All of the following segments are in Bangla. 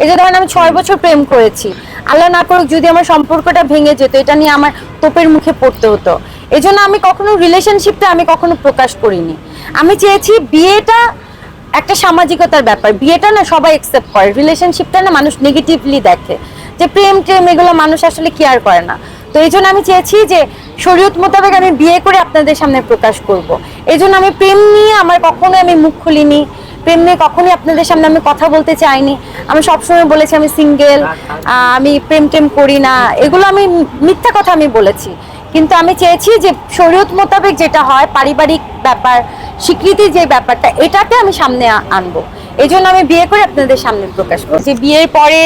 এই যে ধরেন আমি ছয় বছর প্রেম করেছি, আল্লাহ না করুক যদি আমার সম্পর্কটা ভেঙে যেত, এটা নিয়ে আমার তোপের মুখে পড়তে হতো। এই জন্য আমি কখনো রিলেশনশিপটা আমি কখনো প্রকাশ করিনি। আমি চেয়েছি বিয়েটা একটা সামাজিকতার ব্যাপার। বিয়েটা না সবাই একসেপ্ট করে। রিলেশনশিপটা না মানুষ নেগেটিভলি দেখে। যে প্রেম টেম এগুলো মানুষ আসলে কেয়ার করে না। তো এই জন্য আমি চেয়েছি যে শরীয়ত মোতাবেক আমি বিয়ে করে আপনাদের সামনে প্রকাশ করব। এই জন্য আমি প্রেম নিয়ে আমার কখনোই আমি মুখ খুলিনি। প্রেম নিয়ে কখনোই আপনাদের সামনে আমি কথা বলতে চাইনি। আমি সবসময় বলেছি আমি সিঙ্গেল আমি প্রেম টেম করি না। এগুলো আমি মিথ্যা কথা আমি বলেছি। কিন্তু আমি চেয়েছি যে শরীয়ত মোতাবেক যেটা হয়, পারিবারিক ব্যাপার, স্বীকৃতির যে ব্যাপারটা, এটাকে আমি সামনে আনব। এই জন্য আমি বিয়ে করে আপনাদের সামনে প্রকাশ করছি। বিয়ের পরে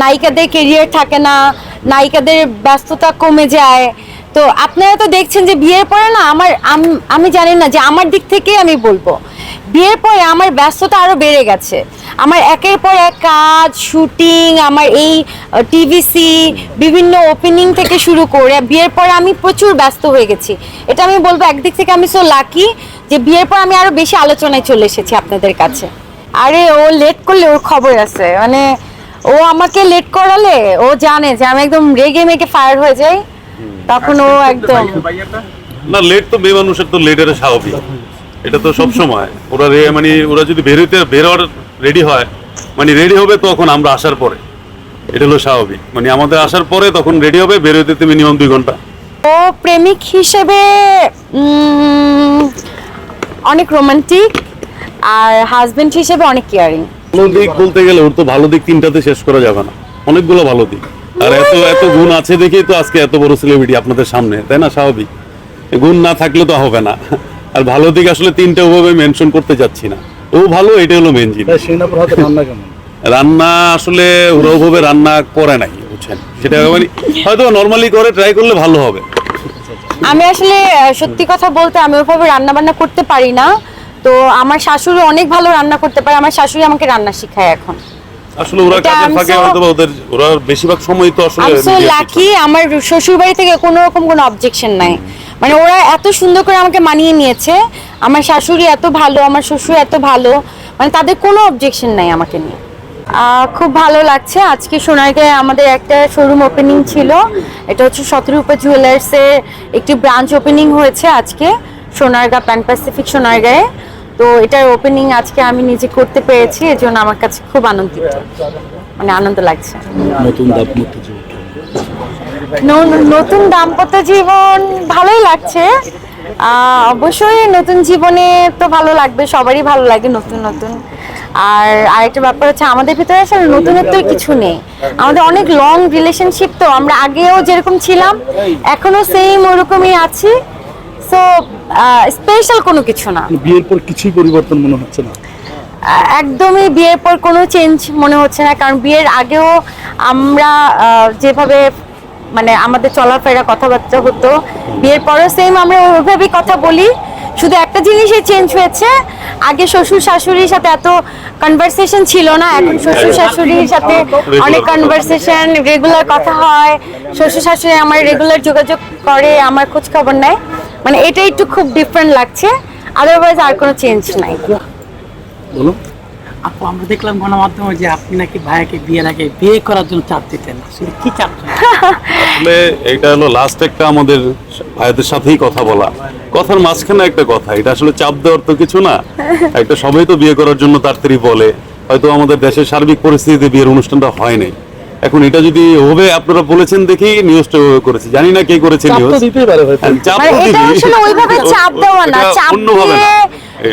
নায়িকাদের কেরিয়ার থাকে না, নায়িকাদের ব্যস্ততা কমে যায়। তো আপনারা তো দেখছেন যে বিয়ের পরে না, আমার, আমি জানি না যে আমার দিক থেকে আমি বলব। বিয়ের পরে আমার ব্যস্ততা আরও বেড়ে গেছে। আমার একের পর এক কাজ শুটিং আমার এই টিভিসি বিভিন্ন ওপেনিং থেকে শুরু করে বিয়ের পরে আমি প্রচুর ব্যস্ত হয়ে গেছি। এটা আমি বলব একদিক থেকে আমি সো লাকি যে বিয়ের পর আমি আরও বেশি আলোচনায় চলে এসেছি আপনাদের কাছে। আরে ও লেট করলে ওর খবর আছে। মানে ও আমাকে লেট করালে ও জানে যে আমি একদম রেগে মেগে ফায়ার হয়ে যাই। তখন ও একদম না লেট তো মেয়ে মানুষের তো লেটের স্বাভাবিক। এটা তো সব সময়। ওরা রে- মানে ওরা যদি বেরোতে বেরোর রেডি হয় মানে রেডি হবে তখন আমরা আসার পরে। এটা হলো স্বাভাবিক। মানে আমাদের আসার পরে তখন রেডি হবে বেরোতে মিনিমাম দুই ঘণ্টা। ও প্রেমিক হিসেবে অনেক রোমান্টিক আর হাজবেন্ড হিসেবে অনেক কেয়ারিং ভালো দিক বলতে গেলে ওর তো ভালো দিক তিনটাতে শেষ করা যাবে না। অনেকগুলো ভালো দিক। আর এত এত গুণ আছে দেখেই তো আজকে এত বড় সেলিব্রিটি আপনাদের সামনে তাই না? স্বাভাবিক। গুণ না থাকলে তো হবে না। আর ভালো দিক আসলে তিনটা ওভাবে মেনশন করতে যাচ্ছি না। ও ভালো এটা হলো মেন জিনিস। তাই সেনাপুর হাতে রান্না কেমন? রান্না আসলে ওরা ওভাবে রান্না করে নাই বুঝছেন? সেটা মানে হয়তো নর্মালি করে ট্রাই করলে ভালো হবে। আমি আসলে সত্যি কথা বলতে আমি ওইভাবে রান্না বান্না করতে পারি না। তো আমার শাশুড়ি অনেক ভালো রান্না করতে পারে আমার শাশুড়ি আমাকে রান্না শেখায় এখন। আসলে ওরা কাজের ফাঁকে হয়তো ওদের ওরা বেশিরভাগ সময় তো আসলে আমি সো লাকি আমার শ্বশুর বাড়ি থেকে কোনো রকম কোনো অবজেকশন নাই। মানে ওরা এত সুন্দর করে আমাকে মানিয়ে নিয়েছে। আমার শাশুড়ি এত ভালো, আমার শ্বশুর এত ভালো। মানে তাদের কোনো অবজেকশন নাই আমাকে নিয়ে। খুব ভালো লাগছে। আজকে সোনারগাঁয়ে আমাদের একটা শোরুম ওপেনিং ছিল। এটা হচ্ছে সতেরোপা জুয়েলার্সের একটি ব্রাঞ্চ ওপেনিং হয়েছে আজকে সোনারগাঁ প্যান প্যাসিফিক সোনারগাঁয়ে। তো এটার ওপেনিং আজকে আমি নিজে করতে পেরেছি, এজন্য আমার কাছে খুব আনন্দিত। মানে আনন্দ লাগছে। নতুন দাম্পত্য জীবন ভালোই লাগছে। অবশ্যই নতুন জীবনে তো ভালো লাগবে সবারই ভালো লাগে নতুন নতুন। আর আরেকটা ব্যাপার হচ্ছে আমাদের ভিতরে আসলে নতুনত্ব কিছু নেই। আমাদের অনেক লং রিলেশনশিপ তো আমরা আগেও যেরকম ছিলাম এখনও সেম ওরকমই আছি। সো স্পেশাল কোনো কিছু না। বিয়ের পর কিছুই পরিবর্তন মনে হচ্ছে না? একদমই বিয়ের পর কোনো চেঞ্জ মনে হচ্ছে না কারণ বিয়ের আগেও আমরা যেভাবে মানে আমাদের চলাফেরা কথাবার্তা হতো। বিয়ের পরও সেম আমরা ওইভাবেই কথা বলি। শুধু একটা জিনিসই চেঞ্জ হয়েছে আগে শ্বশুর শাশুড়ির সাথে এত কনভারসেশন ছিল না এখন শ্বশুর শাশুড়ির সাথে অনেক কনভারসেশন রেগুলার কথা হয়। শ্বশুর শাশুড়ি আমার রেগুলার যোগাযোগ করে আমার খোঁজ খবর নেয়। মানে এটা একটু খুব ডিফারেন্ট লাগছে। আদারওয়াইজ আর কোনো চেঞ্জ নাই। বলো আপু, আমরা দেখলাম গণমাধ্যমে যে আপনি নাকি ভাইয়াকে বিয়ের আগে বিয়ে করার জন্য চাপ দিতেন। আসলে কি চাপ আসলে এটা হলো লাস্ট একটা আমাদের ভাইদের সাথেই কথা বলা। কথার মাঝখানে একটা কথা, এটা আসলে চাপ দেওয়ার তো কিছু না। একটা সবাই তো বিয়ে করার জন্য তাড়াতাড়ি বলে। হয়তো আমাদের দেশের সার্বিক পরিস্থিতিতে বিয়ের অনুষ্ঠানটা হয় নাই। এখন এটা যদি ওভাবে আপনারা বলেছেন দেখি নিউজটা করেছে। জানি না কে করেছে চাপ নিউজ ভাই চাপ মানে এটা আসলে ওইভাবে চাপ দেওয়া না। চাপ দিয়ে না।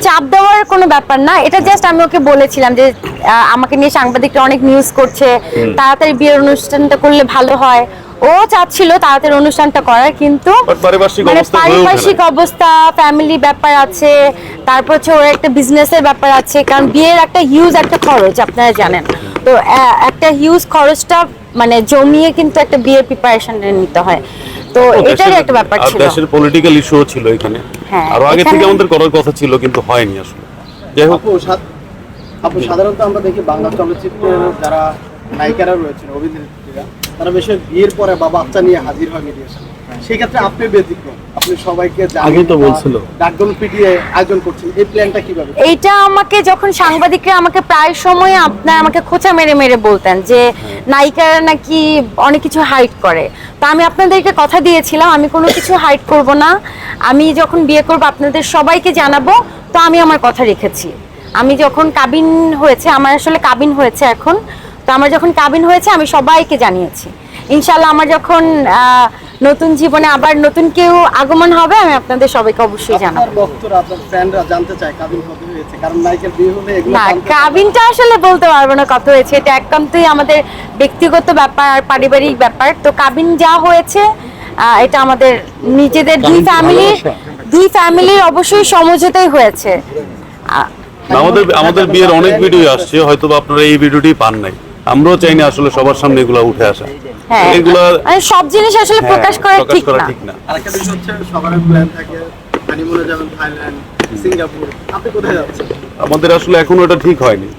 চাপ দেওয়ার কোনো ব্যাপার না। এটা জাস্ট আমি ওকে বলেছিলাম যে আহ, আমাকে নিয়ে সাংবাদিকরা অনেক নিউজ করছে। তাড়াতাড়ি বিয়ের অনুষ্ঠানটা করলে ভালো হয়। ও চাচ্ছিল তাড়াতাড়ি অনুষ্ঠানটা করার কিন্তু মানে অবস্থা হয়ে পারিপার্শ্বিক অবস্থা ফ্যামিলি ব্যাপার আছে। তারপর হচ্ছে ওর একটা বিজনেসের ব্যাপার আছে। কারণ বিয়ের একটা হিউজ একটা খরচ আপনারা জানেন। তো একটা হিউজ খরচটা মানে জমিয়ে কিন্তু একটা বিয়ের প্রিপারেশন নিতে হয়। তো দেশের- একটা ব্যাপার ছিল। দেশের পলিটিক্যাল ইস্যু ছিল এখানে। হ্যাঁ, আরও আগে থেকে আমাদের করার কথা ছিল কিন্তু হয়নি আসলে। যাই হোক। আপু সাধারণত আমরা দেখি বাংলা চলচ্চিত্রের যারা নায়িকারা রয়েছেন অভিনেত্রীরা তারা বেশি বিয়ের পরে বা বাচ্চা নিয়ে হাজির হয় মিডিয়ার সামনে সেই ক্ষেত্রে আপনি ব্যতিক্রম। আপনি সবাইকে আগেই তো বলছিল। ডাকডোল পিটিয়ে আয়োজন করছেন। এই প্ল্যানটা কীভাবে? এইটা আমাকে যখন সাংবাদিকরা আমাকে প্রায় সময় আপনার আমাকে খোঁচা মেরে মেরে বলতেন যে নায়িকারা নাকি অনেক কিছু হাইড করে। তো আমি আপনাদেরকে কথা দিয়েছিলাম আমি কোনো কিছু হাইড করব না। আমি যখন বিয়ে করব আপনাদের সবাইকে জানাব তো আমি আমার কথা রেখেছি। আমি যখন কাবিন হয়েছে আমার আসলে কাবিন হয়েছে এখন। তো আমার যখন কাবিন হয়েছে আমি সবাইকে জানিয়েছি। ইনশাল্লাহ আমার যখন আহ, নতুন জীবনে আবার নতুন কেউ আগমন হবে আমি আপনাদের সবাইকে অবশ্যই জানাব। ভক্তরা আপনার ফ্যানরা জানতে চায় কাবিন কত হয়েছে কারণ নায়িকার বিয়ে হলে এগুলো না কাবিনটা আসলে বলতে পারব না কত হয়েছে এটা একান্তই আমাদের ব্যক্তিগত ব্যাপার আর পারিবারিক ব্যাপার। তো কাবিন যা হয়েছে আহ, এটা আমাদের নিজেদের দুই ফ্যামিলির দুই ফ্যামিলির অবশ্যই সমঝোতাই হয়েছে। আমাদের আমাদের বিয়ের অনেক ভিডিও আসছে হয়তো আপনারা এই ভিডিওটি পান নাই। আমরাও চাই না আসলে সবার সামনে এগুলো উঠে আসা। এগুলা মানে সব জিনিস আসলে হ্যাঁ, প্রকাশ করা ঠিক না। আরেকটা বিষয় হচ্ছে সবার প্ল্যান থাকে হানিমুনে যাবেন থাইল্যান্ড সিঙ্গাপুর। আপনি কোথায় যাচ্ছেন? আমাদের আসলে এখনও এটা ঠিক হয়নি।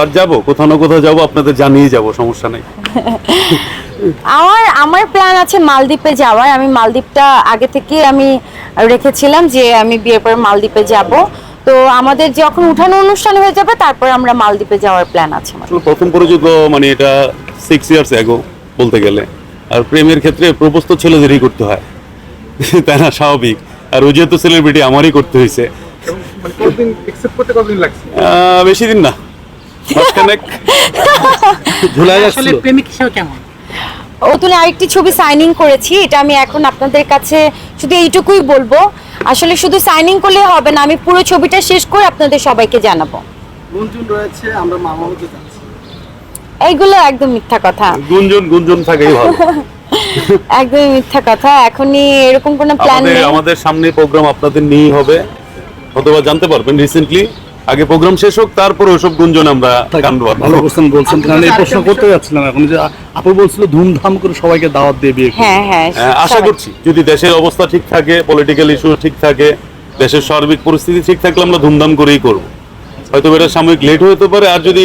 আর যাব কোথাও না কোথাও যাব আপনাদের জানিয়ে যাব সমস্যা নেই। আমার আমার প্ল্যান আছে মালদ্বীপে যাওয়ার। আমি মালদ্বীপটা আগে থেকে আমি রেখেছিলাম যে আমি বিয়ের পরে মালদ্বীপে যাব। তো আমাদের যখন উঠানো অনুষ্ঠান হয়ে যাবে তারপর আমরা মালদ্বীপে যাওয়ার প্ল্যান আছে আসলে প্রথম পরিচিত মানে এটা সিক্স ইয়ার্স এগো বলতে গেলে। আর প্রেমের ক্ষেত্রে প্রপোজ তো ছেলেদেরই করতে হয়। তাই না স্বাভাবিক। আর ও যেহেতু সেলিব্রিটি আমারই করতে হয়েছে মানে কতদিন এক্সেপ্ট করতে কতদিন লাগছে? আহ, বেশি দিন না। মাসখানেক। ঝুলাই আসলে যাচ্ছিল প্রেমিক হিসেবে কেমন? ও তুলে আরেকটি ছবি সাইনিং করেছি। এটা আমি এখন আপনাদের কাছে শুধু এইটুকুই বলব। আসলে শুধু সাইনিং করলে হবে না আমি পুরো ছবিটা শেষ করে আপনাদের সবাইকে জানাব। রয়েছে আমরা মামা হতে যাচ্ছি। এইগুলো একদম মিথ্যা কথা। গুঞ্জন গুঞ্জন থাকেই ভালো। একদমই মিথ্যা কথা। এখনই এরকম কোনো প্ল্যান নেই। আমাদের সামনে প্রোগ্রাম আপনাদের নিয়েই হবে। অথবা জানতে পারবেন রিসেন্টলি আগে প্রোগ্রাম শেষ হোক তারপর ওসব গুঞ্জন আমরা কানবো ভালো কোশ্চেন বলছেন। কারণ এই প্রশ্ন করতে যাচ্ছিলাম এখন যে আপু বলছিল ধুমধাম করে সবাইকে দাওয়াত দিয়ে বিয়ে হ্যাঁ হ্যাঁ হ্যাঁ, আশা করছি। যদি দেশের অবস্থা ঠিক থাকে পলিটিক্যাল ইস্যু ঠিক থাকে দেশের সার্বিক পরিস্থিতি ঠিক থাকলে আমরা ধুমধাম করেই করব। হয়তো এটা সাময়িক লেট হতে পারে আর যদি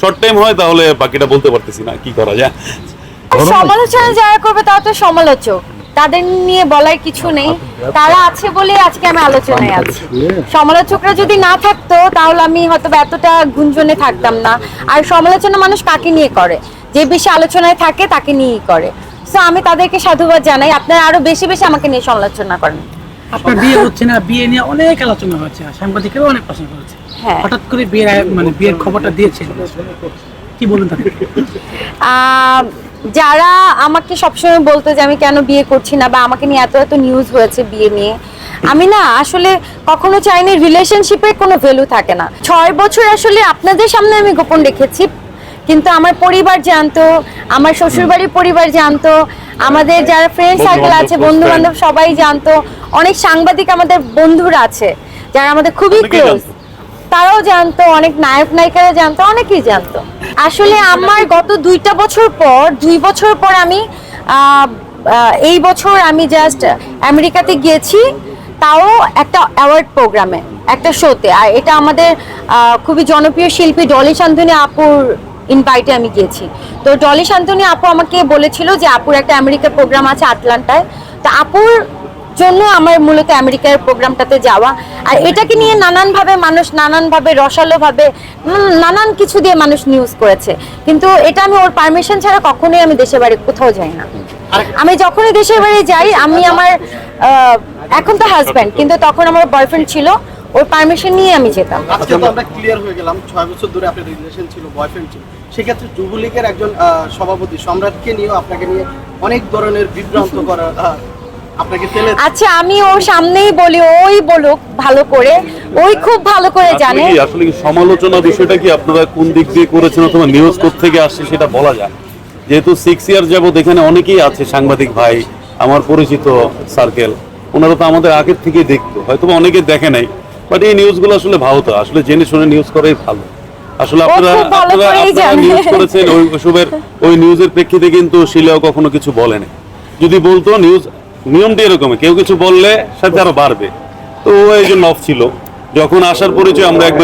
শর্ট টাইম হয় তাহলে বাকিটা বলতে পারতেছি না কি করা যায়? সমালোচনা যারা করবে তারা তো সমালোচক। তাদের নিয়ে বলার কিছু নেই। তারা আছে বলে আজকে আমি আলোচনায় আছি। সমালোচকরা যদি না থাকতো তাহলে আমি হয়তো এতটা গুঞ্জনে থাকতাম না। আর সমালোচনা মানুষ কাকে নিয়ে করে? যে বেশি আলোচনায় থাকে তাকে নিয়েই করে। সো আমি তাদেরকে সাধুবাদ জানাই। আপনারা আরও বেশি বেশি আমাকে নিয়ে সমালোচনা করেন। আপনার বিয়ে হচ্ছে না বিয়ে নিয়ে অনেক আলোচনা হয়েছে। সাংবাদিকেরও অনেক প্রশ্ন করেছে। হঠাৎ করে বিয়ের মানে বিয়ের খবরটা দিয়েছেন। কি বলুন তাকে যারা আমাকে সবসময় বলতো যে আমি কেন বিয়ে করছি না বা আমাকে নিয়ে এত এত নিউজ হয়েছে বিয়ে নিয়ে আমি না আসলে কখনো চাইনি রিলেশনশিপের কোনো ভ্যালু থাকে না। ছয় বছর আসলে আপনাদের সামনে আমি গোপন রেখেছি কিন্তু আমার পরিবার জানতো আমার শ্বশুরবাড়ির পরিবার জানতো আমাদের যারা ফ্রেন্ড সার্কেল আছে বন্ধু বান্ধব সবাই জানতো অনেক সাংবাদিক আমাদের বন্ধুরা আছে যারা আমাদের খুবই ক্লোজ। তারাও জানতো, অনেক নায়ক নায়িকারা জানতো, অনেকেই জানতো। আসলে আমার গত দুইটা বছর পর, দুই বছর পর আমি এই বছর আমি জাস্ট আমেরিকাতে গিয়েছি, তাও একটা অ্যাওয়ার্ড প্রোগ্রামে একটা শোতে আর এটা আমাদের খুবই জনপ্রিয় শিল্পী ডলি শান্তনী আপুর ইনভাইটে আমি গিয়েছি। তো ডলি শান্তনী আপু আমাকে বলেছিল যে, আপুর একটা আমেরিকার প্রোগ্রাম আছে আটলান্টায়। তো আপুর জন্য আমার মূলত আমেরিকার প্রোগ্রামটাতে যাওয়া। আর এটাকে নিয়ে নানানভাবে মানুষ নানানভাবে রসালোভাবে নানান কিছু দিয়ে মানুষ নিউজ করেছে। কিন্তু এটা আমি ওর পারমিশন ছাড়া কখনোই আমি দেশের বাড়ি কোথাও যাই না। আমি যখনই দেশের বাড়ি যাই আমি আমার এখন তো হাজব্যান্ড কিন্তু তখন আমার বয়ফ্রেন্ড ছিল ওর পারমিশন নিয়ে আমি যেতাম। আজকে তো আমরা ক্লিয়ার হয়ে গেলাম ছয় বছর ধরে আপনার রিলেশন ছিল বয়ফ্রেন্ড ছিল সেক্ষেত্রে যুবলীগের একজন সভাপতি সম্রাটকে নিয়েও আপনাকে নিয়ে অনেক ধরনের বিভ্রান্ত করা আচ্ছা আমি ওর সামনেই বলি ওই বলুক ভালো করে। ওই খুব ভালো করে জানে। আসলে সমালোচনা বিষয়টা কি? আপনারা কোন দিক দিয়ে করেছেন অথবা নিউজ থেকে আসছে সেটা বলা যায়। যেহেতু সিক্স ইয়ার এখানে অনেকেই আছে সাংবাদিক ভাই আমার পরিচিত সার্কেল ওনারা তো আমাদের আগের থেকেই দেখতো। হয়তো অনেকে দেখে নাই। বাট এই নিউজগুলো আসলে ভালো তো। আসলে জেনে শুনে নিউজ করাই ভালো। আসলে আপনারা আপনারা আপনারা নিউজ করেছেন ওই ওসবের ওই নিউজের প্রেক্ষিতে কিন্তু শিলাও কখনো কিছু বলেনি যদি বলতো নিউজ নিয়মটা এরকম কেউ কিছু বললে সাথে আরও বাড়বে। তো ও জন্য অফ ছিল। যখন আসার পরিচয় আমরা একবার